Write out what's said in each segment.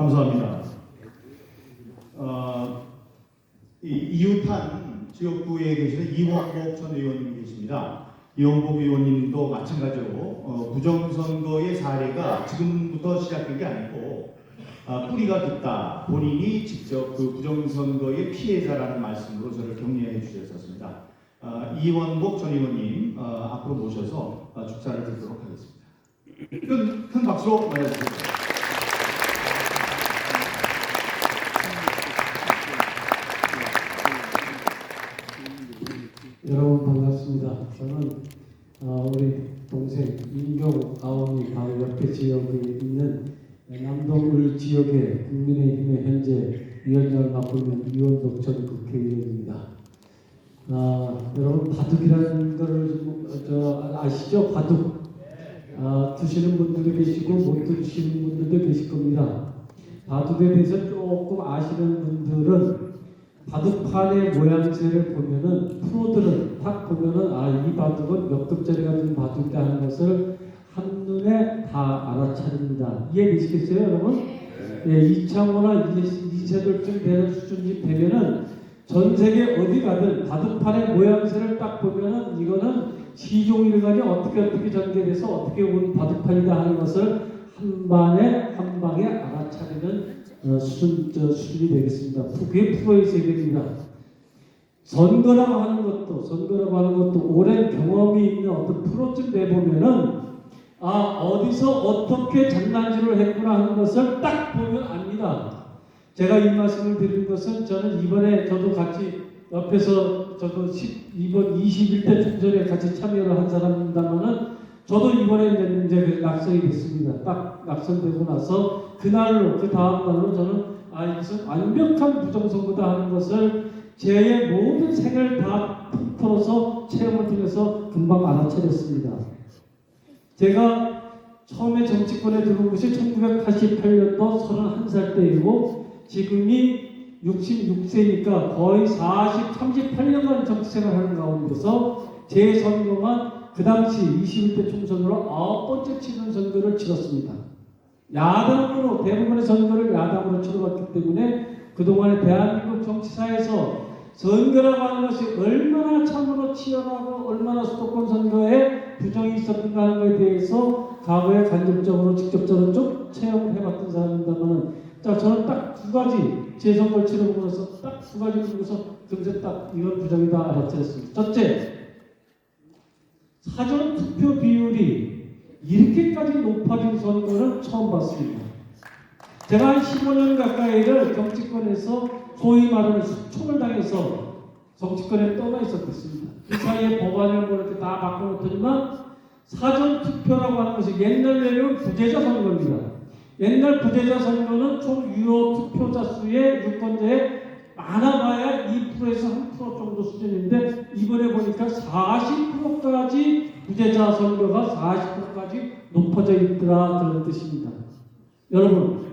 감사합니다. 어, 이 이웃한 지역구에 계시는 이원복 전 의원님 계십니다. 이원복 의원님도 마찬가지로 어, 부정선거의 사례가 지금부터 시작된 게 아니고 아, 뿌리가 깊다. 본인이 직접 그 부정선거의 피해자라는 말씀으로 저를 격려해 주셨었습니다. 아, 이원복 전 의원님 어, 앞으로 모셔서 어, 축사를 드리도록 하겠습니다. 큰, 큰 박수로 맞아주세요. 여러분 반갑습니다. 저는 어, 우리 동생 민경 아원이 바로 옆에 지역에 있는 남동을 지역의 국민의힘의 현재 위원장을 맡고 있는 이원덕 전 국회의원입니다. 아, 여러분 바둑이라는 뭐, 저 아시죠? 바둑 아, 두시는 분들도 계시고 못 두시는 분들도 계실 겁니다. 바둑에 대해서 조금 아시는 분들은 바둑판의 모양새를 보면은 프로들은 딱 보면은 아 이 바둑은 몇 급짜리가 된 바둑이다 하는 것을 한눈에 다 알아차립니다. 이해 되시겠어요 여러분? 예, 이창호나 이세돌쯤 되는 수준이 되면은 전 세계 어디 가든 바둑판의 모양새를 딱 보면은 이거는 시종일관이 어떻게 어떻게 전개돼서 어떻게 온 바둑판이다 하는 것을 한 방에 한 방에 알아차리는 어, 수준 저 수준이 되겠습니다. 그게 프로의 세계입니다. 선거라고 하는 것도 선거라고 하는 것도 오랜 경험이 있는 어떤 프로쯤 돼 보면은 아 어디서 어떻게 장난질을 했구나 하는 것을 딱 보면 압니다. 제가 이 말씀을 드린 것은 저는 이번에 저도 같이 옆에서 저도 10, 이번 21대 총선에 같이 참여를 한 사람입니다만은 저도 이번에 이제, 이제 그 낙선이 됐습니다. 딱 낙선되고 나서 그날로 그 다음 날로 저는 아 이것은 완벽한 부정선거다 하는 것을 제 모든 생을 다 풀어서 체험을 통해서 금방 알아차렸습니다. 제가 처음에 정치권에 들어온 것이 1988년도 31살 때이고 지금이 66세니까 거의 40, 38년간 정치 생활 하는 가운데서 제 선거만 그 당시 21대 총선으로 아홉 번째 치는 선거를 치렀습니다. 야당으로 대부분의 선거를 야당으로 치러봤기 때문에 그동안의 대한민국 정치사에서 선거라고 하는 것이 얼마나 참으로 치열하고 얼마나 수도권 선거에 부정이 있었는가 하는 것에 대해서 과거에 간접적으로 직접적으로 좀 체험을 해봤던 사람입니다만 자 저는 딱 두 가지 제 선거를 치러보면서 딱 두 가지를 보면서 금세 딱 이건 부정이다 알아차렸습니다. 첫째 사전 투표 비율이 이렇게까지 높아진 선거는 처음 봤습니다. 제가 한 15년 가까이를 정치권에서 소위 말하는 숙청을 당해서 정치권에 떠나 있었겠습니다. 그 사이에 법안을 뭐 이렇게 다 바꿔놓더니만 사전 투표라고 하는 것이 옛날 내용 부재자 선거입니다. 옛날 부재자 선거는 총 유효 투표자 수의 유권자의 많아봐야 2%에서 3% 정도 수준인데 이번에 보니까 40%까지 부재자 선거가 40%까지 높아져 있더라 그런 뜻입니다. 여러분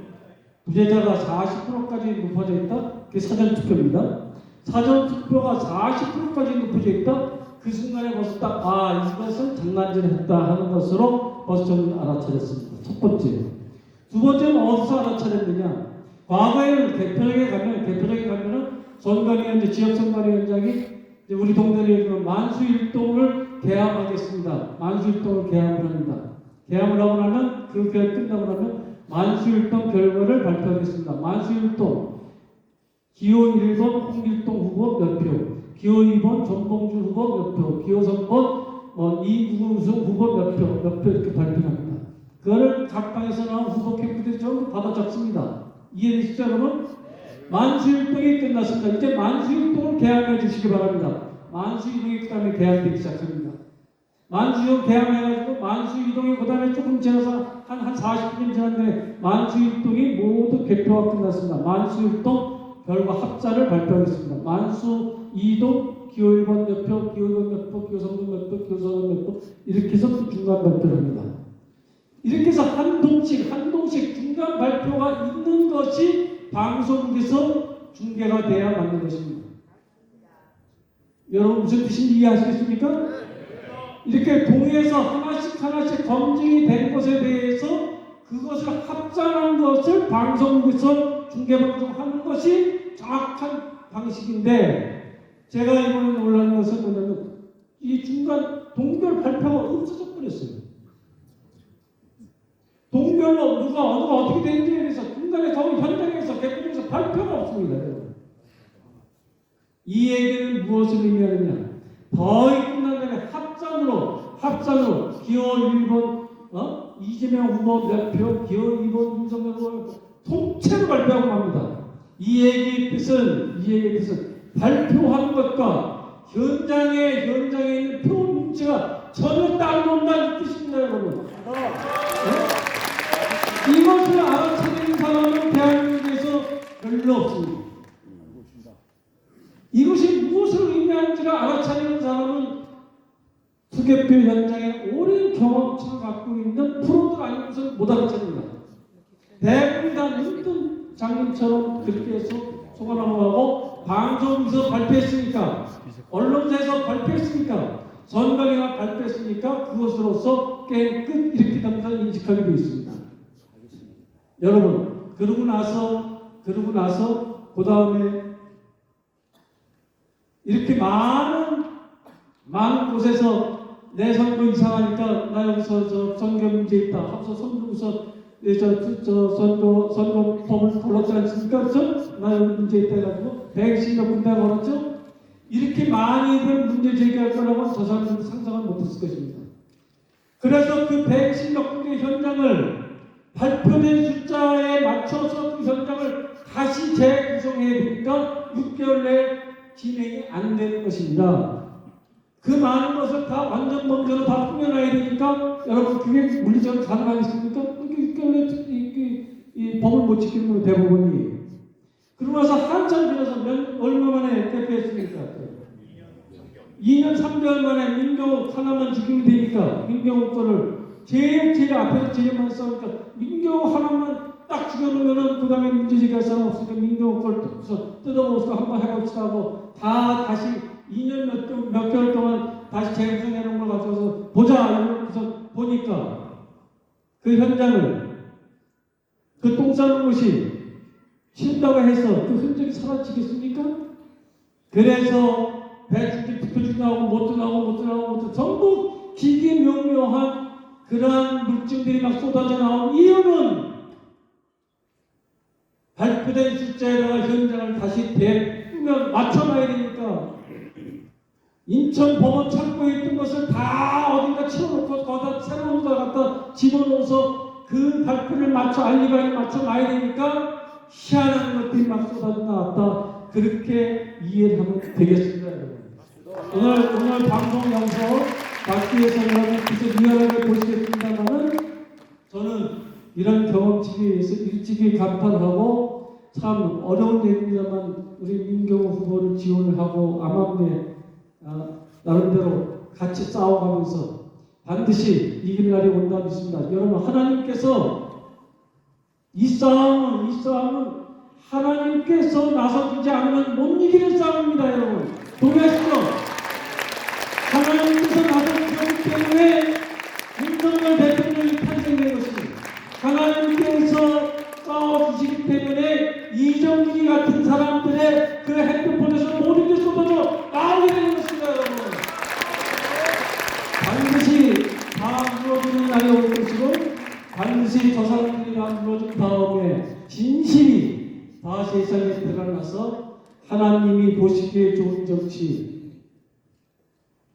부재자가 40%까지 높아져 있다? 그게 사전 투표입니다. 사전 투표가 40%까지 높아져 있다? 그 순간에 벌써 딱 아 이것은 장난질을 했다 하는 것으로 벌써 저는 알아차렸습니다. 첫 번째. 두 번째는 어디서 알아차렸느냐? 과거에는 대표적에 가면 가면은 선관위원장 지역선관위원장이 우리 동네에 그 만수일동을 개함하겠습니다. 만수일동을 개함을 합니다. 개함을 하고 나면 그 개함 끝나고 나면 만수일동 결과를 발표하겠습니다. 만수일동 기호 1번 홍길동 후보 몇 표, 기호 2번 전봉주 후보 몇 표, 기호 3번 어, 이무승 후보 몇 표, 몇 표 이렇게 발표합니다. 그거를 각 방에서 나온 후보 캠프들이 전부 받아 적습니다. 이해되시죠 여러분? 만수일동이 끝났습니다. 이제 만수일동을 개항해 주시기 바랍니다. 만수이동이 그 다음에 개항되기 시작합니다. 만수이동 개항해가지고 만수이동이 그 다음에 조금 지나서 한, 한 40분 지났는데 만수일동이 모두 개표가 끝났습니다. 만수일동 결과 합자를 발표하겠습니다. 만수이동 기호 1번 몇 표, 기호 2번 몇 표, 기호 3번 몇 표, 기호 4번 몇 표, 이렇게 해서 또 중간 발표를 합니다. 이렇게 해서 한 동씩 한 동씩 중간 발표가 있는 것이 방송국에서 중계가 돼야 맞는 것입니다. 여러분 무슨 뜻인지 이해하시겠습니까? 이렇게 동에서 하나씩 하나씩 검증이 된 것에 대해서 그것을 합산한 것을 방송국에서 중계방송하는 것이 정확한 방식인데 제가 이번에 놀란 것은 뭐냐면 이 중간 동별 발표가 없어져 버렸어요. 동별로 누가 누가 어떻게 되는지에 대해서 중간에서 현장에서 개국에서 여러분. 이 얘기는 무엇을 의미하느냐? 끝난 다음에 합산으로 합산으로 기호 1번 어? 이재명 후보 기호 2번 윤석열 후보 통째로 발표하고 맙니다. 이 얘기의 뜻은 이 얘기의 뜻은 발표하는 것과 현장에 현장에 있는 표 문제가 전혀 따로논다는 뜻입니다, 여러분. 네? 이것을 알아차리는 사람은 별로 없습니다. 이것이 무엇을 의미하는지를 알아차리는 사람은 투개표 현장에 오랜 경험치를 갖고 있는 프로들 아니면서 못 알아차립니다. 대부분 다 윤든 장님처럼 그렇게 해서 속아넘어가고 방송에서 발표했으니까 언론사에서 발표했으니까 선관위가 발표했으니까 그것으로서 게임 끝 이렇게 당사 인식하게 되어 있습니다. 여러분 그러고 나서 그러고 나서 그 다음에 이렇게 많은 많은 곳에서 내 선거 이상하니까 나 여기서 저 선거 문제 있다 하면서 선거구서 저, 저 선거 선거법을 걸었지 않습니까? 그래서 나 여기 문제 있다 해가지고 110몇 군데 걸었죠. 이렇게 많이들 문제 제기할 거라고 저 사람들은 상상을 못했을 것입니다. 그래서 그 110몇 군데 현장을 발표된 숫자에 맞춰서 재구성해야 되니까 6개월 내에 진행이 안 되는 것입니다. 그 많은 것을 다 완전 범죄로 다 꾸며놔야 되니까 여러분 그게 물리적으로 가능하겠습니까? 이게 6개월 내에 이, 이, 이 법을 못 지키는 거 대부분이. 그러고 나서 한참 지나서 몇, 얼마 만에 대표했습니까? 2년 3개월 만에 민경욱 하나만 지키면 되니까 민경욱 거를 제일 제일 앞에서 제일 많이 싸우니까 민경욱 하나만 딱 죽여놓으면은 그 다음에 문제 제기할 사람 없으니까 민경욱 걸 뜯어먹어서 한번 해봅시다 하고 다 다시 2년 몇, 개- 몇 개월 동안 다시 재구성해놓은 걸 가져서 보자 이러면서 보니까 그 현장을 그 똥 싸는 곳이 싫다고 해서 그 흔적이 사라지겠습니까? 그래서 배출기 투표지 나오고 못 나오고 못 나오고 못 전부 기기묘묘한 그러한 물증들이 막 쏟아져 나온 이유는 발표된 숫자에다가 다시 대꾸면 맞춰놔야 되니까. 인천 법원 창고에 있던 것을 다 어딘가 채워놓고 거기다 새로운 걸 갖다 집어넣어서 그 발표를 맞춰 알리바에 맞춰 놔야 되니까 희한한 것들이 막 쏟아져 나왔다. 그렇게 이해를 하면 되겠습니다 오늘 오늘 방송 영상 여러분 그래서 리얼하게 보시겠습니다만은 저는 이런 경험치에 의해서 일찍이 감탄하고 참 어려운 얘기입니다만 우리 민경호 후보를 지원을 하고 암암리에 아, 나름대로 같이 싸워가면서 반드시 이길 날이 온다 믿습니다. 여러분 하나님께서 이 싸움은 이 싸움은 하나님께서 나서주지 않으면 못 이기는 싸움입니다, 여러분. 동의하시죠? 하나님께서 나서주기 때문에 윤석열 대통령이 탄생된 것입니다. 하나님께서 싸워주시기 이정기 같은 사람들의 그 핸드폰에서 모든 게 쏟아져 나오게 되는 것입니다, 여러분. 반드시 다 물어주는 날이 올 것이고 반드시 저 사람들이 다 물어준 다음에 진실이 다 세상에 드러나서 하나님이 보시기에 좋은 정치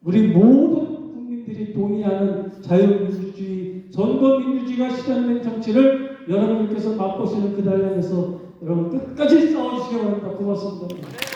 우리 모든 국민들이 동의하는 자유민주주의 선거민주주의가 실현된 정치를 여러분께서 맛보시는 그날 향해서 여러분 끝까지 싸워주시기 바랍니다. 고맙습니다.